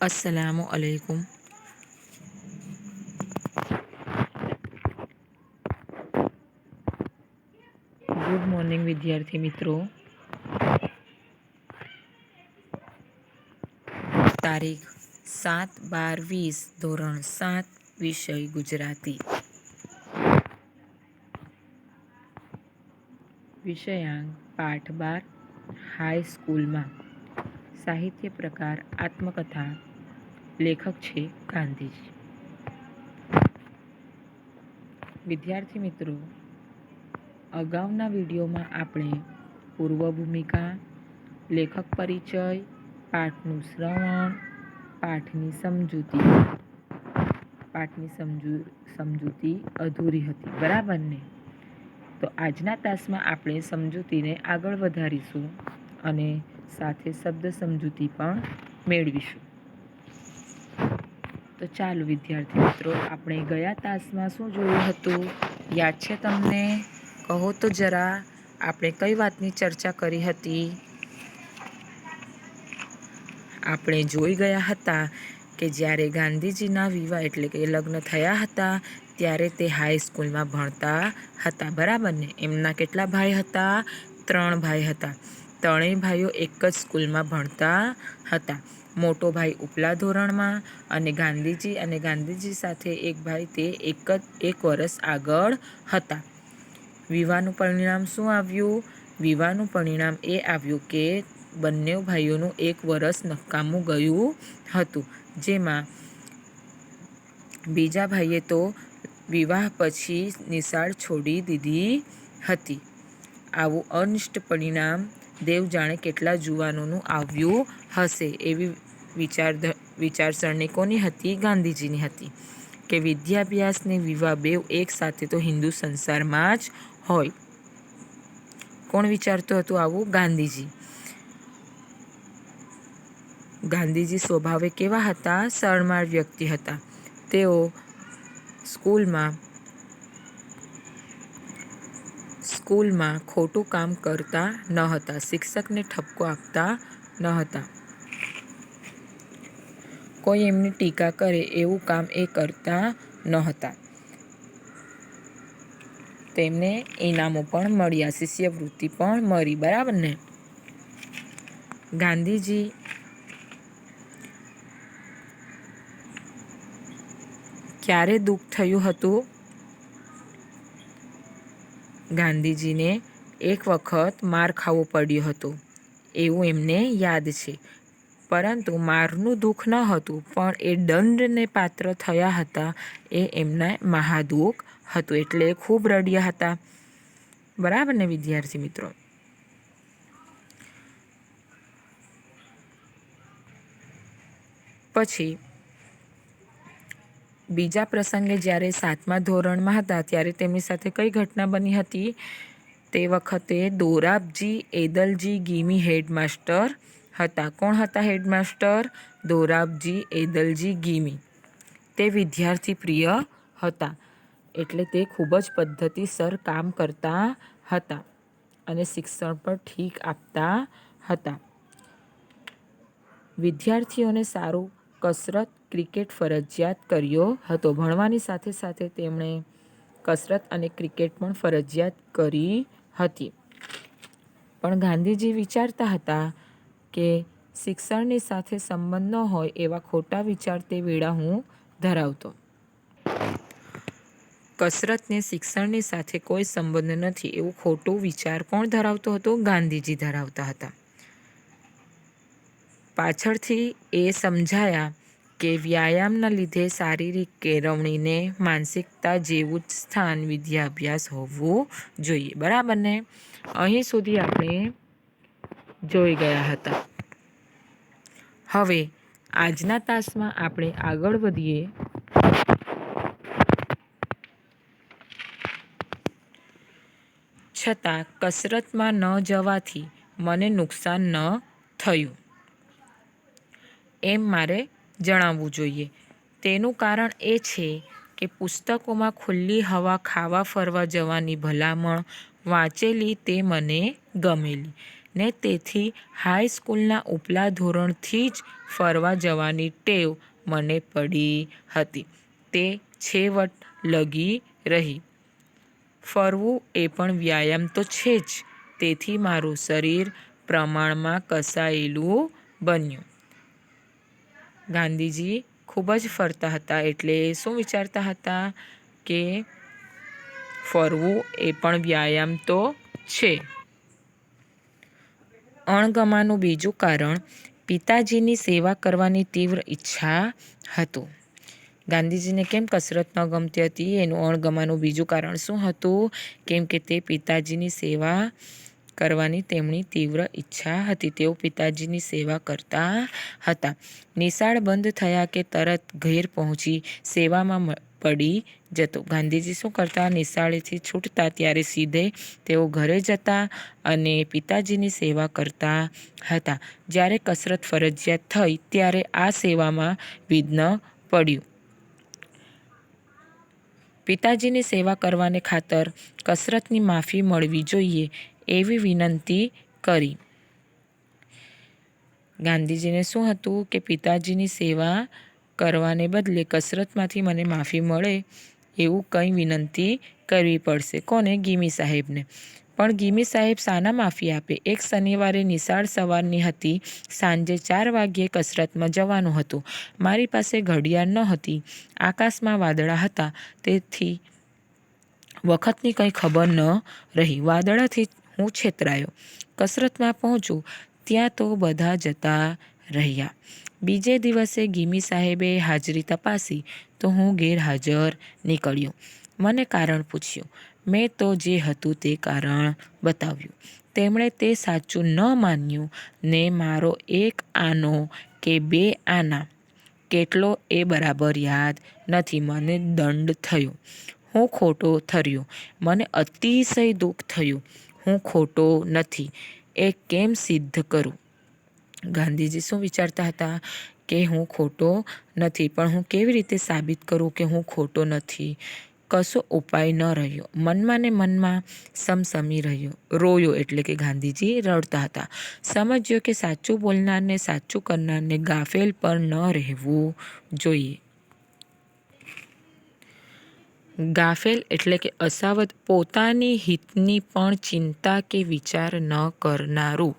અસલામુ અલૈકુમ good morning વિદ્યાર્થી મિત્રો તારીખ સાત બાર વીસ ધોરણ સાત વિષય ગુજરાતી વિષયાંક પાઠ બાર હાઈસ્કૂલમાં સાહિત્ય પ્રકાર આત્મકથા લેખક છે ગાંધીજી. વિદ્યાર્થી મિત્રો, અગાઉના વિડીયોમાં આપણે પૂર્વ ભૂમિકા લેખક પરિચય, પાઠનું શ્રવણ, પાઠની સમજૂતી, પાઠની સમજૂ, સમજૂતી અધૂરી હતી, બરાબર ને? તો આજના તાસમાં આપણે સમજૂતીને આગળ વધારીશું અને સાથે શબ્દ સમજૂતી પણ મેળવીશું. તો ચાલો, વિદ્યાર્થી મિત્રો, આપણે ગયા તાસમાં શું જોયું હતું? યાદ છે તમને? કહો તો જરા, આપણે કઈ વાતની ચર્ચા કરી હતી? આપણે જોઈ ગયા હતા કે જ્યારે ગાંધીજીના વિવાહ એટલે કે લગ્ન થયા હતા, ત્યારે તે હાઈસ્કૂલમાં ભણતા હતા, બરાબર ને? એમના કેટલા ભાઈ હતા? ત્રણ ભાઈ હતા. ત્રણેય ભાઈઓ એક જ સ્કૂલમાં ભણતા હતા. મોટો ભાઈ ઉપલા ધોરણમાં અને ગાંધીજી અને ગાંધીજી સાથે એક ભાઈ તે એક જ, એક વર્ષ આગળ હતા. વિવાહનું પરિણામ શું આવ્યું? વિવાહનું પરિણામ એ આવ્યું કે બંને ભાઈઓનું એક વર્ષ નકામું ગયું હતું. જેમાં બીજા ભાઈએ તો વિવાહ પછી નિશાળ છોડી દીધી હતી. આવું અનિષ્ટ પરિણામ દેવ જાણે કેટલા જુવાનોનું આવ્યું હશે એવી વિચાર વિચારસરણી કોની હતી? ગાંધીજીની હતી. કે વિદ્યાભ્યાસને વિવાહ બેવ એક સાથે તો હિન્દુ સંસારમાં જ હોય. કોણ વિચારતું હતું આવું? ગાંધીજી. ગાંધીજી સ્વભાવે કેવા હતા? શરમાળ વ્યક્તિ હતા. તેઓ સ્કૂલમાં સ્કૂલમાં ખોટું કામ કરતા ન હતા. શિક્ષકને ઠપકો આપતા ન હતા. કોઈ એમની ટીકા કરે એવું કામ એ કરતા ન હતા તેમને ઇનામો પણ મળ્યા, શિષ્યવૃત્તિ પણ મળી, બરાબર ને? ગાંધીજી ક્યારે દુઃખ થયું હતું? ગાંધીજીને એક વખત માર ખાવો પડ્યો હતો. એવું એમને યાદ છે. પરંતુ મારનું દુઃખ ન હતું, પણ એ દંડને પાત્ર થયા હતા. એ એમના મહાદુઃખ હતું એટલે ખૂબ રડ્યા હતા. બરાબર ને વિદ્યાર્થી મિત્રો? પછી બીજા પ્રસંગે જ્યારે સાતમા ધોરણમાં હતા, ત્યારે તેમની સાથે કઈ ઘટના બની હતી? તે વખતે દોરાબજી, એદલજી, ગીમી હેડમાસ્ટર હતા. કોણ હતા હેડમાસ્ટર? દોરાબજી, એદલજી, ગીમી. તે વિદ્યાર્થી પ્રિય હતા એટલે તે ખૂબ જ પદ્ધતિસર કામ કરતા હતા અને શિક્ષણ પણ ઠીક આપતા હતા. વિદ્યાર્થીઓને સારું કસરત ક્રિકેટ ફરજિયાત કર્યો હતો. ભણવાની સાથે સાથે તેમણે કસરત અને ક્રિકેટ પણ ફરજિયાત કરી હતી. પણ ગાંધીજી વિચારતા હતા કે શિક્ષણની સાથે સંબંધ ન હોય એવા ખોટા વિચાર તે વેળા હું ધરાવતો. કસરતને શિક્ષણની સાથે કોઈ સંબંધ નથી એવું ખોટું વિચાર કોણ ધરાવતો હતો? ગાંધીજી ધરાવતા હતા. પાછળથી એ સમજાયા કે વ્યાયામના લીધે શારીરિક કેળવણીને માનસિકતા જેવું જ સ્થાન વિદ્યાભ્યાસ હોવું જોઈએ. બરાબર ને? અહીં સુધી આપણે જોઈ ગયા હતા. હવે આજના તાસમાં આપણે આગળ વધીએ. છતાં કસરતમાં ન જવાથી મને નુકસાન ન થયું. એમ મારે જણાવવું જોઈએ. તેનું કારણ એ છે કે પુસ્તકોમાં ખુલ્લી હવા ખાવા ફરવા જવાની ભલામણ, વાંચેલી તે મને ગમેલી. ને તેથી હાઈસ્કૂલના ઉપલા ધોરણથી જ ફરવા જવાની ટેવ મને પડી હતી. તે છેવટ લગી રહી. ફરવું એ પણ વ્યાયામ તો છે જ. તેથી મારું શરીર પ્રમાણમાં કસાયેલું બન્યું. ગાંધીજી ખૂબ જ ફરતા હતા એટલે શું વિચારતા હતા કે ફરવું એ પણ વ્યાયામ તો છે. અણગમાનું બીજું કારણ પિતાજીની સેવા કરવાની તીવ્ર ઈચ્છા હતું. ગાંધીજીને કેમ કસરત ન ગમતી હતી? એનું અણગમાનું બીજું કારણ શું હતું? કેમ કે તે પિતાજીની સેવા કરવાની તેમની તીવ્ર ઈચ્છા હતી. તેઓ પિતાજીની સેવા કરતા હતા. નિશાળ બંધ થયા કે તરત ઘેર પહોંચી સેવામાં પડી જતો. ગાંધીજી શું કરતા? નિશાળેથી છૂટતા ત્યારે સીધે તેઓ ઘરે જતા અને પિતાજીની સેવા કરતા હતા. જ્યારે કસરત ફરજિયાત થઈ ત્યારે આ સેવામાં વિઘ્ન પડ્યું. પિતાજીની સેવા કરવાને ખાતર કસરતની માફી મળવી જોઈએ. એવી વિનંતી કરી. ગાંધીજીને શું હતું કે પિતાજીની સેવા કરવાને બદલે કસરતમાંથી મને માફી મળે એવું કંઈ વિનંતી કરવી પડશે. કોને? ગીમી સાહેબને. પણ ગીમી સાહેબ શાના માફી આપે? એક શનિવારે નિશાળ સવારની હતી. સાંજે ચાર વાગ્યે કસરતમાં જવાનું હતું. મારી પાસે ઘડિયાળ ન હતી આકાશમાં વાદળા હતા. તેથી વખતની કંઈ ખબર ન રહી. વાદળાથી હું છેતરાયો કસરતમાં પહોંચું, ત્યાં તો બધા જતા રહ્યા. બીજે દિવસે ગીમી સાહેબે હાજરી તપાસી, તો હું ગેરહાજર નીકળ્યો. મને કારણ પૂછ્યું. મેં તો જે હતું તે કારણ બતાવ્યું. તેમણે તે સાચું ન માન્યું ને મારો એક આનો કે બે આના. કેટલો એ બરાબર યાદ નથી. મને દંડ થયો. હું ખોટો ઠર્યો. મને અતિશય દુઃખ થયું. હું ખોટો નથી. એ કેમ સિદ્ધ કરું? ગાંધીજી શું વિચારતા હતા કે હું ખોટો નથી, પણ હું કેવી રીતે સાબિત કરું કે હું ખોટો નથી? કશો ઉપાય ન રહ્યો. મનમાં ને મનમાં સમસમી રહ્યો. રોયો એટલે કે ગાંધીજી રડતા હતા. સમજ્યો કે સાચું બોલનારને સાચું કરનારને ગાફેલ પર ન રહેવું જોઈએ. ગાફેલ એટલે કે અસાવધ પોતાની હિતની પણ ચિંતા કે વિચાર ન કરનારું.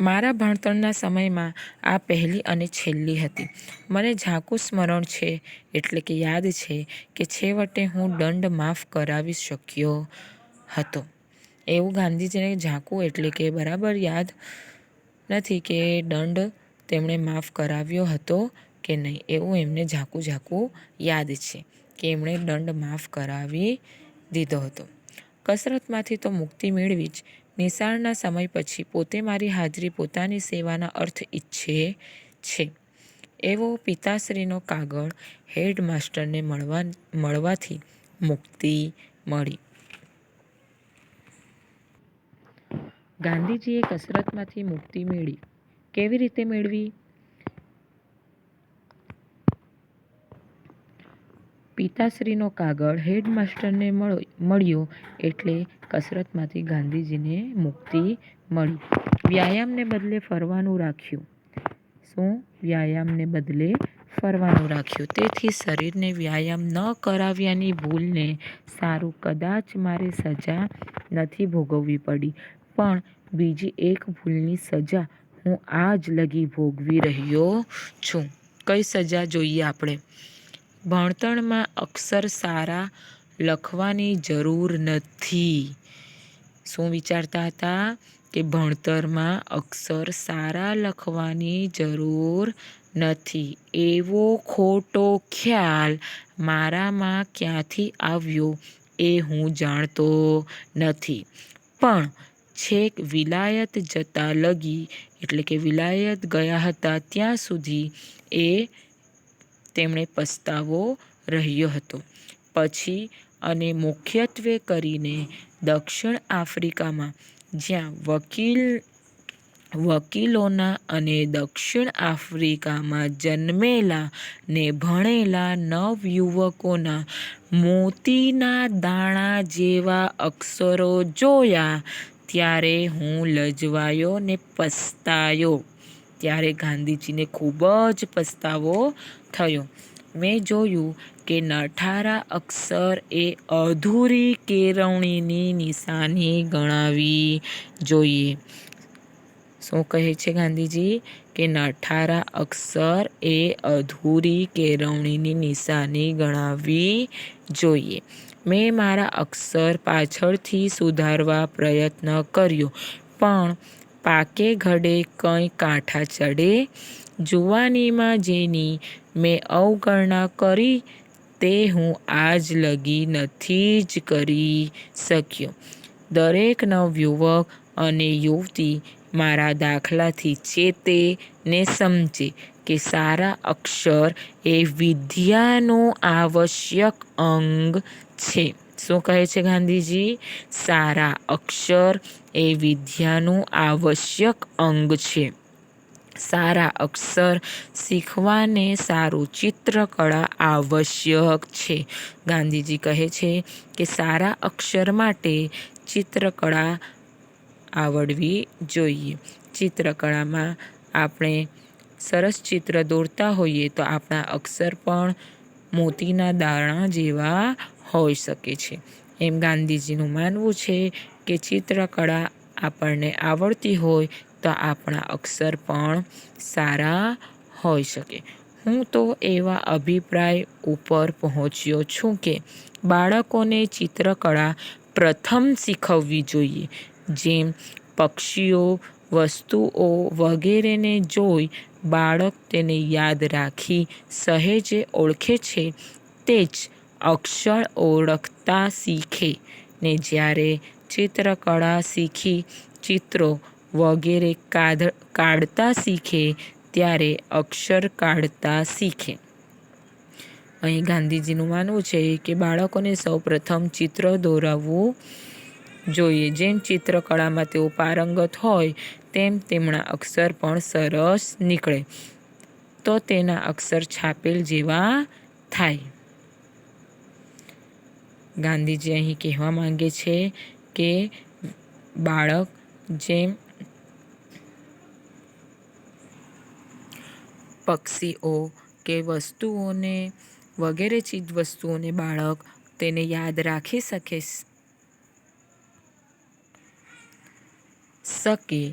મારા ભણતરના સમયમાં આ પહેલી અને છેલ્લી હતી. મને ઝાંકું સ્મરણ છે એટલે કે યાદ છે કે છેવટે હું દંડ માફ કરાવી શક્યો હતો. એવું ગાંધીજીને ઝાંકું એટલે કે બરાબર યાદ નથી કે દંડ તેમણે માફ કરાવ્યો હતો કે નહીં એવું એમને ઝાકું ઝાકું યાદ છે કે એમણે દંડ માફ કરાવી દીધો હતો. કસરતમાંથી તો મુક્તિ મેળવી જ. નિશાળના સમય પછી પોતે મારી હાજરી પોતાની સેવાના અર્થ ઈચ્છે છે. એવો પિતાશ્રીનો કાગળ હેડમાસ્ટરને મળવા, મળવાથી મુક્તિ મળી. ગાંધીજીએ કસરતમાંથી મુક્તિ મેળવી. કેવી રીતે મેળવી? પિતાશ્રીનો કાગળ હેડમાસ્ટરને મળ- મળ્યો એટલે કસરતમાંથી ગાંધીજીને મુક્તિ મળી. વ્યાયામને બદલે ફરવાનું રાખ્યું. શું? વ્યાયામને બદલે ફરવાનું રાખ્યું. તેથી શરીરને વ્યાયામ ન કરાવ્યાની ભૂલને સારું કદાચ મારે સજા નથી ભોગવવી પડી. પણ બીજી એક ભૂલની સજા હું આજ લગી ભોગવી રહ્યો છું. કઈ સજા જોઈએ આપણે? ભણતરમાં અક્ષર સારા લખવાની જરૂર નથી. શું વિચારતા હતા કે ભણતરમાં અક્ષર સારા લખવાની જરૂર નથી? એવો ખોટો ખ્યાલ મારામાં ક્યાંથી આવ્યો એ હું જાણતો નથી. પણ છેક વિલાયત જતા લગી, એટલે કે વિલાયત ગયા હતા ત્યાં સુધી એ તેમણે પસ્તાવો રહ્યો હતો. પછી અને મુખ્યત્વે કરીને દક્ષિણ આફ્રિકામાં, જ્યાં વકીલ, વકીલોના અને દક્ષિણ આફ્રિકામાં જન્મેલા ને ભણેલા નવયુવકોના મોતીના દાણા જેવા અક્ષરો જોયા ત્યારે હું લજવાયો ને પસ્તાયો. ત્યારે ગાંધીજીને ખૂબ જ પસ્તાવો થયો. મેં જોયું કે નઠારા અક્ષર એ અધૂરી કેળવણીની નિશાની ગણાવી જોઈએ. શું કહે છે ગાંધીજી? કે નઠારા અક્ષર એ અધૂરી કેળવણીની નિશાની ગણાવવી જોઈએ. મેં મારા અક્ષર પાછળથી સુધારવા પ્રયત્ન કર્યો, પણ પાકે ઘડે કંઈ કાંઠા ચડે? જુવાનીમાં જેની મેં અવગણના કરી તે હું આજ લગી નથી જ કરી શક્યો. દરેક નવયુવક અને યુવતી મારા દાખલાથી ચેતે ને સમજે કે સારા અક્ષર એ વિદ્યાનું આવશ્યક અંગ છે. શું કહે છે ગાંધીજી? સારા અક્ષર એ વિદ્યાનું આવશ્યક અંગ છે. સારા અક્ષર શીખવાને સારું ચિત્રકળા આવશ્યક છે. ગાંધીજી કહે છે કે સારા અક્ષર માટે ચિત્રકળા આવડવી જોઈએ. ચિત્રકળામાં આપણે સરસ ચિત્ર દોરતા હોઈએ તો આપણા અક્ષર પણ મોતીના દાણા જેવા હોઈ શકે છે. એમ ગાંધીજીનું માનવું છે કે ચિત્રકળા આપણને આવડતી હોય તો આપણા અક્ષર પણ સારા હોઈ શકે. હું તો એવા અભિપ્રાય ઉપર પહોંચ્યો છું કે બાળકોને ચિત્રકળા પ્રથમ શીખવવી જોઈએ. જેમ પક્ષીઓ, વસ્તુઓ વગેરેને જોઈ બાળક તેને યાદ રાખી સહેજે ઓળખે છે, તે જ અક્ષર ઓળખતા શીખે. ને જ્યારે ચિત્રકળા શીખી ચિત્રો વગેરે કાઢ, કાઢતા શીખે ત્યારે અક્ષર કાઢતા શીખે. અહીં ગાંધીજીનું માનવું છે કે બાળકોને સૌપ્રથમ ચિત્ર દોરાવવું જોઈએ. જેમ ચિત્રકળામાં તેઓ પારંગત હોય, તેમ તેમના અક્ષર પણ સરસ નીકળે. તો તેના અક્ષર છાપેલ જેવા થાય. ગાંધીજી અહીં કહેવા માંગે છે કે બાળક જેમ પક્ષીઓ કે વસ્તુઓને વગેરે ચીજ વસ્તુઓને બાળક તેને યાદ રાખી શકે શકે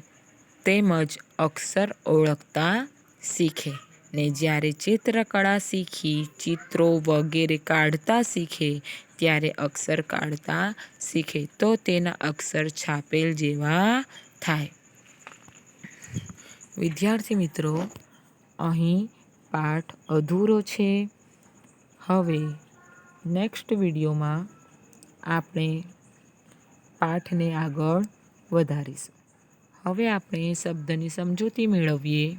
તેમજ અક્ષર ઓળખતા શીખે ને જ્યારે ચિત્રકળા શીખી, ચિત્રો વગેરે કાઢતા શીખે, ત્યારે અક્ષર કાઢતા શીખે તો તેના અક્ષર છાપેલ જેવા થાય. વિદ્યાર્થી મિત્રો અહીં પાઠ અધૂરો છે. હવે નેક્સ્ટ વિડીયોમાં આપણે પાઠને આગળ વધારીશું. હવે આપણે શબ્દની સમજૂતી મેળવીએ.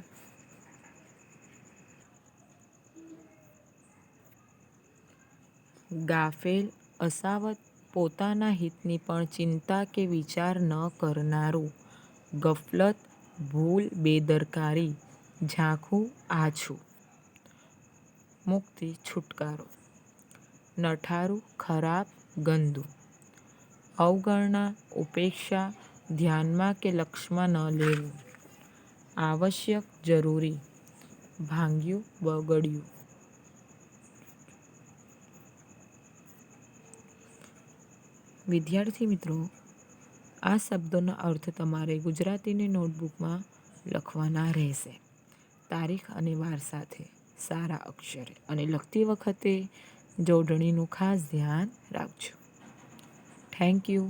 ગાફેલ અસાવત પોતાના હિતની પણ ચિંતા કે વિચાર ન કરનારું ગફલત, ભૂલ, બેદરકારી ઝાંખું આછું. મુક્તિ છુટકારો. નઠારું ખરાબ ગંદુ. અવગણના ઉપેક્ષા ધ્યાનમાં કે લક્ષમાં ન લેવું. આવશ્યક જરૂરી. ભાંગ્યું બગડ્યું. વિદ્યાર્થી મિત્રો, આ શબ્દોનો અર્થ તમારે ગુજરાતીની નોટબુકમાં લખવાના રહેશે. તારીખ અને વાર સાથે, સારા અક્ષરે. અને લખતી વખતે જોડણીનું ખાસ ધ્યાન રાખજો. Thank you